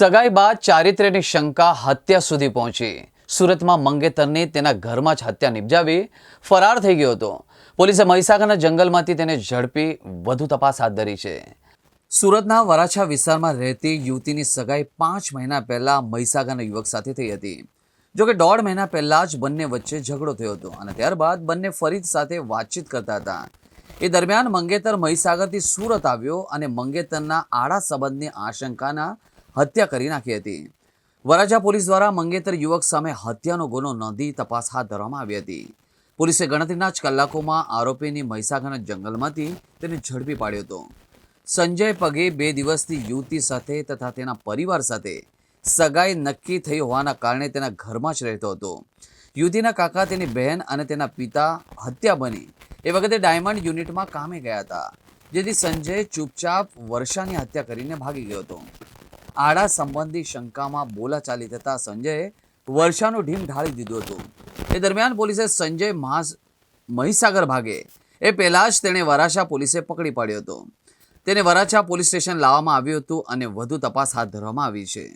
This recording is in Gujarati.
સગાઈ બાદ ચારિત્ર્યની શંકા હત્યા સુધી પહોંચી. સુરતમાં મંગેતરની તેના ઘરમાં જ હત્યા નિપજાવી ફરાર થઈ ગયો હતો. પોલીસે મહીસાગરના જંગલમાંથી તેને ઝડપી વધુ તપાસ હાથ ધરી છે. સુરતના વરાછા વિસ્તારમાં રહેતી યુવતીની સગાઈ પાંચ મહિના પહેલા મહીસાગરના યુવક સાથે થઈ હતી. જોકે દોઢ મહિના પહેલા જ બંને વચ્ચે ઝઘડો થયો હતો અને ત્યારબાદ બંને ફરી સાથે વાતચીત કરતા હતા. એ દરમિયાન મંગેતર મહીસાગરથી સુરત આવ્યો અને મંગેતરના આડા સંબંધની આશંકાના હત્યા કરી નાખી હતી. વરાછા પોલીસ દ્વારા મંગેતર યુવક સામે હત્યાનો ગુનો નોંધી તપાસ હાથ ધરવામાં આવી હતી. પોલીસે ગણતરીના જ કલાકોમાં આરોપીની મહીસાગરના જંગલમાંથી તેને ઝડપી પાડ્યો હતો. સંજય પગે બે દિવસથી યુવતી સાથે તથા તેના પરિવાર સાથે સગાઈ નક્કી થઈ હોવાના કારણે તેના ઘરમાં જ રહેતો હતો. યુવતીના કાકા, તેની બહેન અને તેના પિતા હત્યા બની. એ વખતે ડાયમંડ યુનિટમાં કામે ગયા હતા, જેથી સંજય ચૂપચાપ વર્ષાની હત્યા કરીને ભાગી ગયો હતો. આડા સંબંધી શંકામાં બોલાચાલી થતા સંજયે વર્ષાનું ઢીમ ઢાળી દીધું હતું. એ દરમિયાન પોલીસે સંજય મહાસ મહીસાગર ભાગે. એ પહેલા જ તેણે વરાછા પોલીસે પકડી પાડ્યો હતો. તેને વરાછા પોલીસ સ્ટેશન લાવવામાં આવ્યું હતું અને વધુ તપાસ હાથ ધરવામાં આવી છે.